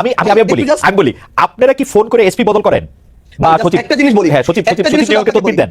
আমি আমি আমি বলি আমি বলি আপনারা কি ফোন করে এসপি বদল করেন? বা সচিব একটা জিনিস বলি। হ্যাঁ সচিব সচিব একটা সচিব জিনিস নিয়োগকে আপনাকে তদবির বলি। দেন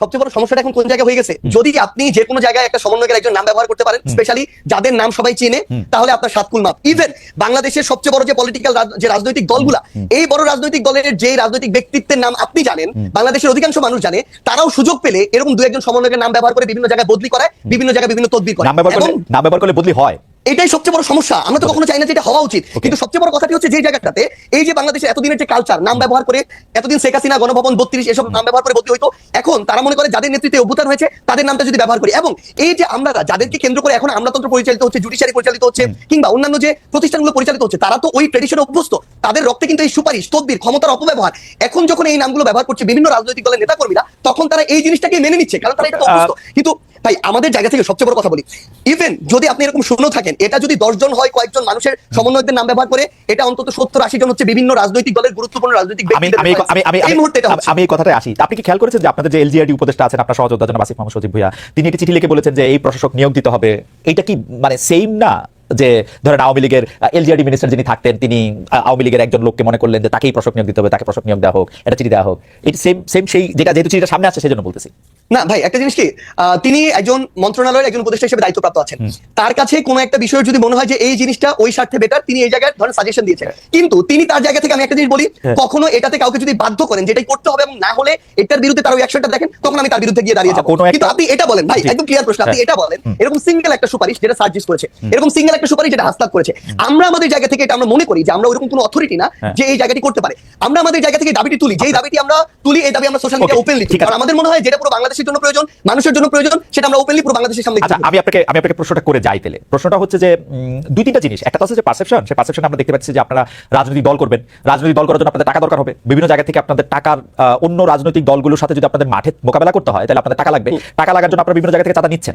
সবচেয়ে বড় সমস্যাটা এখন কোন জায়গায় হয়ে গেছে? যদি আপনি যে কোনো জায়গায় একটা সমন্বয়কের একজন নাম ব্যবহার করতে পারেন স্পেশালি যাদের নাম সবাই চিনে তাহলে আপনার সাতকুল মাপ। ইভেন বাংলাদেশের সবচেয়ে বড় যে পলিটিক্যাল যে রাজনৈতিক দলগুলা এই বড় রাজনৈতিক দলের যে রাজনৈতিক ব্যক্তিত্বের নাম আপনি জানেন বাংলাদেশের অধিকাংশ মানুষ জানে তারাও সুযোগ পেলে এরকম দু একজন সমন্বয়কের নাম ব্যবহার করে বিভিন্ন জায়গায় বদলি করায় বিভিন্ন জায়গায় বিভিন্ন তদবির করে নাম ব্যবহার করলে নাম ব্যবহার করলে বদলি হয়। এটাই সবচেয়ে বড় সমস্যা। আমরা তো কখনো চাই না যে এটা হওয়া উচিত। কিন্তু সবচেয়ে বড় কথাটি হচ্ছে যে জায়গাটাতে এই যে বাংলাদেশের এতদিনের যে কালচার নাম ব্যবহার করে এতদিন শেখ হাসিনা গণভবন বত্রিশ এসব নাম ব্যবহার করে বদলি হইতো এখন তারা মনে করে যাদের নেতৃত্বে অভ্যুত্থান হয়েছে তাদের নামটা যদি ব্যবহার করি। এবং এই যে আমরা যাদেরকে কেন্দ্র করে এখন আমলাতন্ত্র পরিচালিত হচ্ছে জুডিশিয়ারি পরিচালিত হচ্ছে কিংবা অন্যান্য যে প্রতিষ্ঠানগুলো পরিচালিত হচ্ছে তারা তো ওই ট্রেডিশনে অভ্যস্ত। তাদের রক্তে কিন্তু এই সুপারিশ তদবির ক্ষমতার অপব্যবহার এখন যখন এই নামগুলো ব্যবহার করছে বিভিন্ন রাজনৈতিক দলের নেতাকর্মীরা তখন তারা এই জিনিসটাকে মেনে নিচ্ছে কারণ তারা এটা অভ্যস্ত। কিন্তু ভাই আমাদের জায়গা থেকে সবচেয়ে বড় কথা বলি। ইভেন যদি আপনি এরকম শূন্য থাকেন এটা যদি দশজন হয় কয়েকজন মানুষের সমন্বয়কদের নাম ব্যবহার করে এটা অন্তত সত্তর আশি জন হচ্ছে বিভিন্ন রাজনৈতিক দলের গুরুত্বপূর্ণ রাজনৈতিক আমি এই মুহূর্তে আমি- এই কথাটাই আসি। আপনি কি খেয়াল করেছেন যে আপনাদের যে এলজিআরডি উপদেষ্টা আছেন আপনার সহযোদ্ধা জনাব আসিফ মোহাম্মদ সচিব ভুইয়া তিনি একটি চিঠি লিখে বলেছেন যে এই প্রশাসক নিয়োগ দিতে হবে। এটা কি মানে সেম না যে ধরেন আওয়ামী লীগের এলজিআরডি মিনিস্টার যিনি থাকতেন তিনি আওয়ামী লীগের একজন লোককে মনে করলেন যে তাকেই প্রশাসক নিয়োগ দিতে হবে তাকে প্রশাসক নিয়োগ দেওয়া হোক এটা চিঠি দেওয়া হোক। এটা সেম সেম সেই যেটা যেহেতু চিঠিটা সামনে আসছে সেজন্য বলতেছি। না ভাই একটা জিনিস কি? আহ, তিনি একজন মন্ত্রণালয়ের একজন উপদেষ্টা হিসেবে দায়িত্বপ্রাপ্ত আছেন। তার কাছে কোনো একটা বিষয়ের যদি মনে হয় যে এই জিনিসটা ওই স্বার্থে বেটার তিনি এই জায়গায় ধরেন সাজেশন দিয়েছেন। কিন্তু তিনি তার জায়গা থেকে আমি একটা জিনিস বলি হ্যাঁ। কখনো এটাতে কাউকে যদি বাধ্য করেন যেটাই করতে হবে এবং না হলে এটার বিরুদ্ধে তার ওই অ্যাকশনটা দেখেন তখন আমি তার বিরুদ্ধে গিয়ে দাঁড়িয়ে যাব। কিন্তু আপনি এটা বলেন ভাই একদম ক্লিয়ার প্রশ্ন আপনি হ্যাঁ। এটা বলেন এরকম সিঙ্গেল একটা সুপারিশ যেটা সার্জিস করেছে এরকম সিঙ্গেল একটা সুপারিশ যেটা হাসতাব করেছে। আমরা আমাদের জায়গা থেকে এটা আমরা মনে করি যে আমরা ওইরকম কোনো অথরিটি না হ্যাঁ। যে এই জায়গাটি করতে পারে। আমরা আমাদের জায়গা থেকে দাবিটি তুলি যেই দাবিটি আমরা তুলি এই দাবি আমরা সোশ্যাল মিডিয়া ওপেনলি। কারণ আমাদের মনে হয় যেটা পুরো বাংলাদেশের জন্য প্রয়োজন মানুষের জন্য প্রয়োজন সেটা আমরা ওপেনলি পুরো বাংলাদেশের সামনে আচ্ছা আমি আপনাকে আমি আপনাকে প্রশ্নটা করে যাই তাহলে প্রশ্নটা হচ্ছে যে দুই তিনটা জিনিস। একটা হচ্ছে যে পারসেপশন সেই পারসেপশন আমরা দেখতে পাচ্ছি যে আপনারা রাজনৈতিক দল করবেন। রাজনৈতিক দল করার জন্য আপনাদের টাকা দরকার হবে। বিভিন্ন জায়গা থেকে আপনাদের টাকার অন্য রাজনৈতিক দলগুলোর সাথে যদি আপনাদের মাঠে মোকাবেলা করতে হয় তাহলে আপনাদের টাকা লাগবে। টাকা লাগার জন্য আপনারা বিভিন্ন জায়গা থেকে চাঁদা নিচ্ছেন।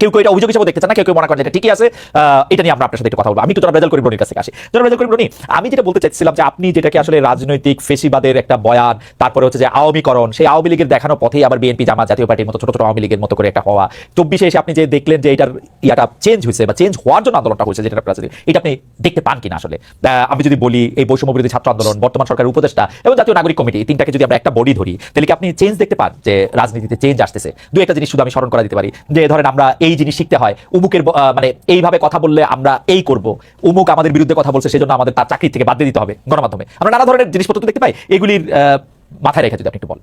কেউ কেউ এটা অভিযোগ হিসেবে দেখতে চান না, কেউ কেউ মনে করেন এটা ঠিকই আছে। এটা নিয়ে আমরা আপনার সাথে একটু কথা বলব। আমি তো জনাব রেজাল করিম রনির কাছে আসি। জনাব রেজাল করিম রনি আমি যেটা বলতে চাইছিলাম যে আপনি যেটাকে আসলে রাজনৈতিক ফেসিবাদের একটা বয়ান, তারপরে হচ্ছে যে আওয়ামীকরণ, সেই আওয়ামী লীগের দেখানো পথেই আবার বিএনপি জামাত জাতীয় পার্টির মতো ছোট ছোট আওয়ামী লীগের মতো করে একটা হওয়া। চব্বিশে এসে আপনি যে দেখলেন যে এটার ইয়াটা চেঞ্জ হয়েছে বা চেঞ্জ হওয়ার জন্য আন্দোলনটা হয়েছে যেটা রাজনীতি এটা আপনি দেখতে পান কিনা আসলে? আমি যদি বলি, এই বৈষম্য বিরোধী ছাত্র আন্দোলন, বর্তমান সরকারের উপদেষ্টা এবং জাতীয় নাগরিক কমিটি, এই তিনটাকে যদি আমরা একটা বডি ধরি, তাহলে কি আপনি চেঞ্জ দেখতে পান যে রাজনীতিতে চেঞ্জ আসতেছে? দু একটা জিনিস শুধু আমি স্মরণ করা দিতে পারি। যে ধরেন আমরা এই জিনিস শিখতে হয়। উমুকের মানে এইভাবে কথা বললে আমরা এই করব। উমুক আমাদের বিরুদ্ধে কথা বলছে সেজন্য আমাদের তার চাকরি থেকে বাদ দিয়ে দিতে হবে গণমাধ্যমে। আমরা নানা ধরনের জিনিসপত্র দেখতে পাই। এগুলির মাথায় রেখে যদি আপনি একটু বল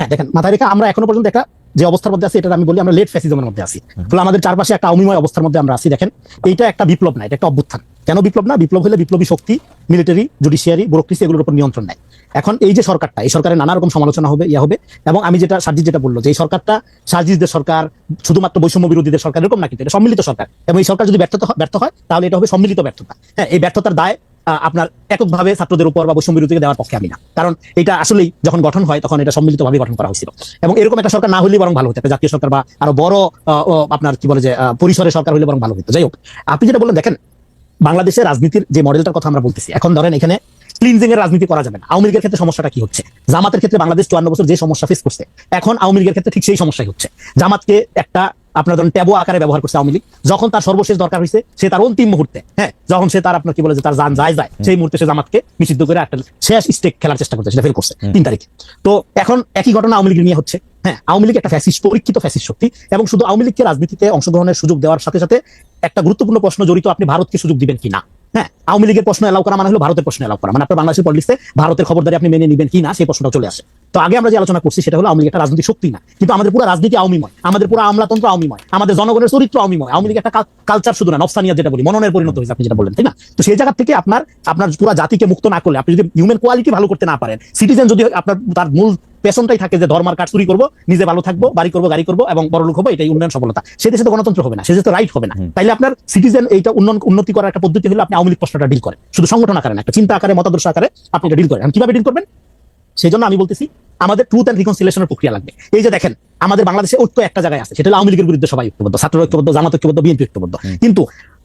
হ্যাঁ দেখেন মাথায় রেখে আমরা এখনও পর্যন্ত একটা যে অবস্থার মধ্যে আছি এটা আমি বলি আমরা লেট ফ্যাসিজমের মধ্যে আছি। ফলে আমাদের চারপাশে একটা অমিময় অবস্থার মধ্যে আমরা আছি দেখেন। এইটা একটা বিপ্লব না এটা একটা অভ্যুত্থান। কেন বিপ্লব না? বিপ্লব হলে বিপ্লবী শক্তি মিলিটারি জুডিশিয়ারি ব্যুরোক্রেসি এগুলোর উপর নিয়ন্ত্রণ নেয়। এখন এই যে সরকারটা, এই সরকারের নানা রকম সমালোচনা হবে, ইয়া হবে, এবং আমি যেটা সার্জিস যেটা বলল যে এই সরকারটা সার্জিসদের সরকার, শুধুমাত্র বৈষম্য বিরোধীদের সরকার এরকম না কিন্তু এটা সম্মিলিত সরকার। এবং এই সরকার যদি ব্যর্থতা ব্যর্থ হয়, তাহলে এটা হবে সম্মিলিত ব্যর্থতা। হ্যাঁ এই ব্যর্থতার দায় আপনার এককভাবে ছাত্রদের উপর বা বৈষম্য বিরোধীকে দেওয়ার পক্ষে আমি না। কারণ এটা আসলেই যখন গঠন হয়, তখন এটা সম্মিলিতভাবে গঠন করা হয়েছিল। এবং এরকম একটা সরকার না হলে বরং ভালো হতো, একটা জাতীয় সরকার বা আরও বড় আপনার কি বলে যে পরিসরের সরকার হলে বরং ভালো হতো। যাই হোক, আপনি যেটা বললেন, দেখেন, বাংলাদেশের রাজনীতির যে মডেলটার কথা আমরা বলতেছি, এখন ধরেন এখানে ক্লিনজিং এর রাজনীতি করা যাবে না। আওয়ামী লীগের ক্ষেত্রে সমস্যাটা কি হচ্ছে? জামাতের ক্ষেত্রে বাংলাদেশ চুয়ান্ন বছর যে সমস্যা ফেস করছে এখন আওয়ামী লীগের ক্ষেত্রে ঠিক সেই সমস্যাই হচ্ছে। জামাতকে একটা আপনার ধরেন ট্যাবো আকারে ব্যবহার করছে আওয়ামী লীগ। যখন তার সর্বশেষ দরকার হয়েছে সে তার অন্তিম মুহূর্তে হ্যাঁ যখন সে তার আপনার কি বলে যে তার যান যায় যায় সেই মুহূর্তে সে জামাতকে নিষিদ্ধ করে একটা শেষ স্টেক খেলার চেষ্টা করছে সেটা ফেল করছে তিন তারিখে। তো এখন একই ঘটনা আওয়ামী লীগ নিয়ে হচ্ছে হ্যাঁ আওয়ামী লীগ একটা ফ্যাসিস্ট পরীক্ষিত ফ্যাসিস্ট শক্তি এবং শুধু আওয়ামী লীগকে রাজনীতিতে অংশগ্রহণের সুযোগ দেওয়ার সাথে সাথে একটা গুরুত্বপূর্ণ প্রশ্ন জড়িত আপনি ভারতকে সুযোগ দিবেন কিনা? হ্যাঁ আওয়ামী লীগের প্রশ্ন এলাও করা মানে হলো ভারতের প্রশ্ন এলাও করা। মানে আপনার বাংলাদেশের পলিটিক্সে ভারতের খবরদারি আপনি মেনে নিবেন কি না, সেই প্রশ্নটা চলে আসে। তো আগে আমরা যে আলোচনা করছি সেটা হলো আওয়ামী লীগ একটা রাজনৈতিক শক্তি না। কিন্তু আমাদের পুরো রাজনীতি আওয়ামীময় আমাদের পুরো আমলাতন্ত্র আওয়ামীময় আমাদের জনগণের চরিত্র আওয়ামীময় আওয়ামী লীগ একটা কালচার শুধু না নফসানিয়া যেটা বলি মননের পরিণত হয়েছে আপনি যেটা বললেন তাই না? তো সেই জায়গা থেকে আপনার আপনার পুরো জাতিকে মুক্ত না করলে আপনি যদি হিউম্যান কোয়ালিটি ভালো করতে না পারেন সিটিজেন যদি আপনার তার মূল পেছনটাই থাকে যে ধর্মার কাঠ চুরি করব নিজে ভালো থাকব বাড়ি করব গাড়ি করব এবং বড় লোক হব এটাই উন্নয়ন সফলতা। সে দেশে তো গণতন্ত্র হবে না সে দেশে তো রাইট হবে না। তাইলে আপনার সিটিজেন এইটা উন্নয়ন উন্নতি করার একটা পদ্ধতি হলে আপনি আওয়ামী লীগ প্রশ্নটা ডিল করেন। শুধু সংগঠন আকারে না একটা চিন্তা আকারে মতাদর্শ আকারে আপনি এটা ডিল করেন। কীভাবে ডিল করবেন? সেই জন্য আমি বলতেছি আমাদের ট্রুথ অ্যান্ড রিকনসিলেশনের প্রক্রিয়া লাগবে। এই যে দেখেন আমাদের বাংলাদেশে ঐক্য একটা জায়গায় আছে সেটা হলো আওয়ামী লীগের বিরুদ্ধে সবাই ঐক্যবদ্ধ ছাত্র ঐক্যবদ্ধ জামাত ঐক্যবদ্ধ বিএনপি ঐক্যবদ্ধ। কিন্তু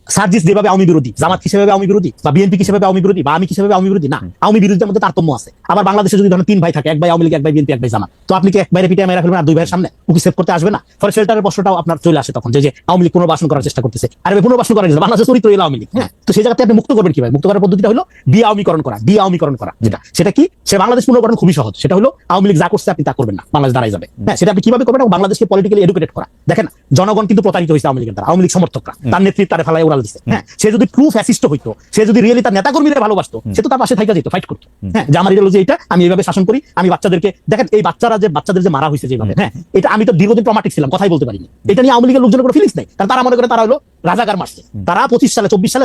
সার্জিস যেভাবে আওয়ামী বিরোধী জামাত কিসেভাবে আওয়ামী বিরোধী বা বিএনপি কিসেভাবে আওয়ামী বিরোধী বা আমি কিসেভাবে আওয়ামী বিরোধী? না আওয়ামী বিরোধীদের মধ্যে তারতম্য আছে। আবার বাংলাদেশে যদি ধরেন তিন ভাই থাকে এক ভাই আওয়ামী লীগ এক ভাই বিএনপি এক ভাই জামাত তো আপনি কি এক ভাইয়ের পিঠে মেরা ফেলবেন আর দুই ভাইয়ের সামনে? উকি সেভ করতে আসবে না? ফলে শেল্টারের প্রশ্নটাও আপনার চলে আসে তখন যে যে আওয়ামী লীগ পুনর্বাসন করার চেষ্টা করতেছে। আর পুনর্বাসন করার চেষ্টা বাংলাদেশের চরিত্র এলো আওয়ামী লীগ হ্যাঁ? তো সেই জায়গাতে আপনি মুক্ত করবেন কীভাবে? মুক্ত করার পদ্ধতিটা হলো বি আওয়ামীকরণ করা বি আওয়ামীকরণ করা যেটা। সেটা কি? সে বাংলাদেশ পুনর্গঠন খুবই সহজ। সেটা হলো আওয়ামী লীগ যা করছে আপনি তা করবেন না বাংলাদেশ দাঁড়াই যাবে। হ্যাঁ সেটা আপনি কীভাবে করবেন? বাংলাদেশকে পলিটিক্যালি এডুকেটেড করা। দেখেন জনগণ কিন্তু প্রতারিত হয়েছে আওয়ামী লীগের দ্বারা আওয়ামী লীগ সমর্থকরা। তার নেতৃত্ব তারে ফেলায় উড়াল দিচ্ছে হ্যাঁ। সে যদি ট্রু ফ্যাসিস্ট হইতো সে যদি রিয়েলি তার নেতাকর্মীদের ভালোবাসতো সে তো তার পাশে থাকা যেত ফাইট করতো। হ্যাঁ যে আমার ইডিওলজি এটা আমি এইভাবে শাসন করি আমি বাচ্চাদেরকে দেখেন এই বাচ্চারা যে বাচ্চাদের যে মারা হয়েছে যেভাবে হ্যাঁ এটা আমি তো দীর্ঘদিন ট্রমাটিক ছিলাম কথাই বলতে পারিনি। এটা নিয়ে আওয়ামী লীগের লোকজনের কোনো ফিলিংস নাই। কারণ তারা মনে করে তারা হলো রাজাকার মারছে। তারা পঁচিশ সালে চব্বিশ সালে